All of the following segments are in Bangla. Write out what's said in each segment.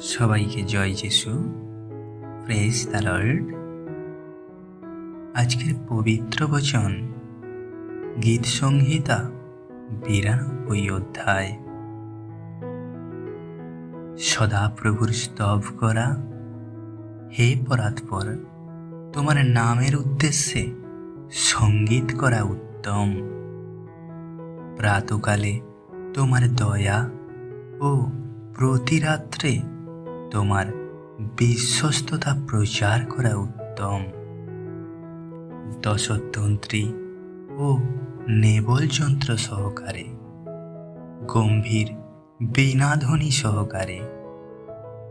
সবাইকে জয় যিশু। প্রেস দ্য লর্ড আজকের পবিত্র বচন, গীত সংহিতা বিরানব্বই অধ্যায়। সদা প্রভুর স্তব করা, হে পরাৎপর, তোমার নামের উদ্দেশ্যে সংগীত করা উত্তম। প্রাতকালে তোমার দয়া ও প্রতি রাত্রে তোমার বিশ্বস্ততা প্রচার করা উত্তম। দশতন্ত্রী ও নেবল যন্ত্র সহকারে, গম্ভীর বীণাধ্বনি সহকারে,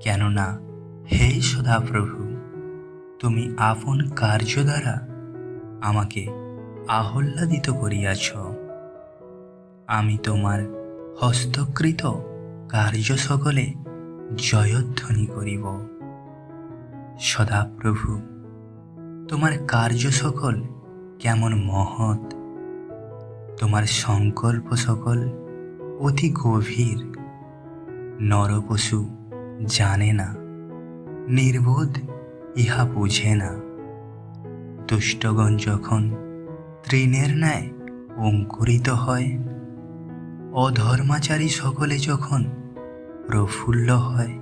কেননা হে সদাপ্রভু, তুমি আপন কার্য দ্বারা আমাকে আহ্লাদিত করিয়াছ। আমি তোমার হস্তকৃত কার্য সকলে জয়ধ্বনি করিব। সদাপ্রভু, তোমার কার্য সকল কেমন মহৎ? তোমার সংকল্প সকল অতি গভীর। নরপশু জানে না, নির্বোধ ইহা বুঝে না। দুষ্টগণ যখন তৃণের ন্যায় অঙ্কুরিত হয়, অধর্মাচারী সকলে যখন প্রফুল্ল হয়।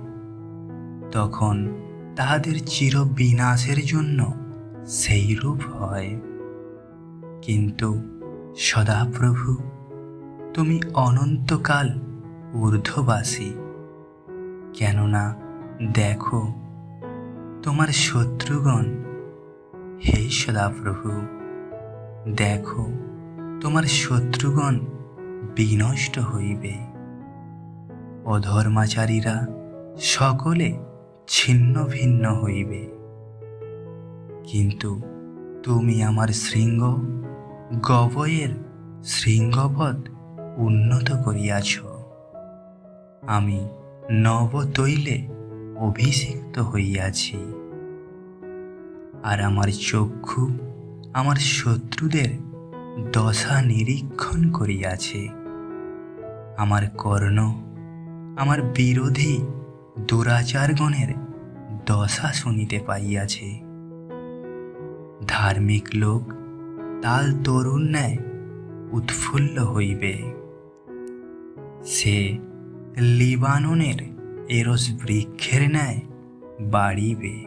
তখন তাহাদের চির বিনাশের জন্য সেই রূপ হয়। কিন্তু সদাপ্রভু, তুমি অনন্তকাল ঊর্ধ্ববাসী। কেননা দেখো, তোমার শত্রুগণ, হে সদাপ্রভু, দেখো, তোমার শত্রুগণ বিনষ্ট হইবে। অধর্মাচারীরা সকলে ছিন্ন ভিন্ন হইবে। কিন্তু তুমি আমার শৃঙ্গ গবয়ের শৃঙ্গপদ উন্নত করিয়াছ। আমি নব তৈলে অভিষিক্ত হইয়াছি। আর আমার চক্ষু আমার শত্রুদের দশা নিরীক্ষণ করিয়াছে। আমার কর্ণ আমার বিরোধী দুরাচারগণের দশা শুনিতে পাইয়াছে। ধার্মিক লোক তাল তরুণ ন্যায় উৎফুল্ল হইবে। সে লিবাননের এরস বৃক্ষের ন্যায় বাড়িবে,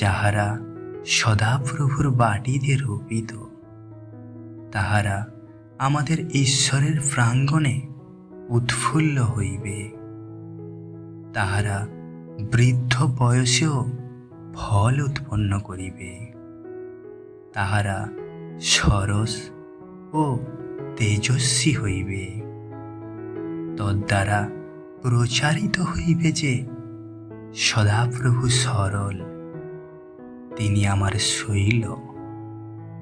যাহারা সদাপ্রভুর বাটিতে রোপিত, তাহারা আমাদের ঈশ্বরের প্রাঙ্গণে উৎফুল্ল হইবে। তাহারা বৃদ্ধ বয়সেও ফল উৎপন্ন করিবে। তাহারা সরস ও তেজস্বী হইবে। তদ্বারা প্রচারিত হইবে যে সদাপ্রভু সরল, তিনি আমার শৈল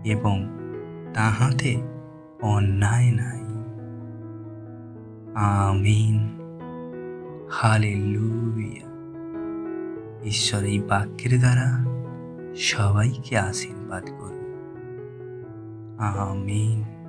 এবং তাহাতে অন্যায় নাই। আমিন। হালে ঈশ্বর এই বাক্যের দ্বারা সবাইকে আশীর্বাদ করুন। আমিন।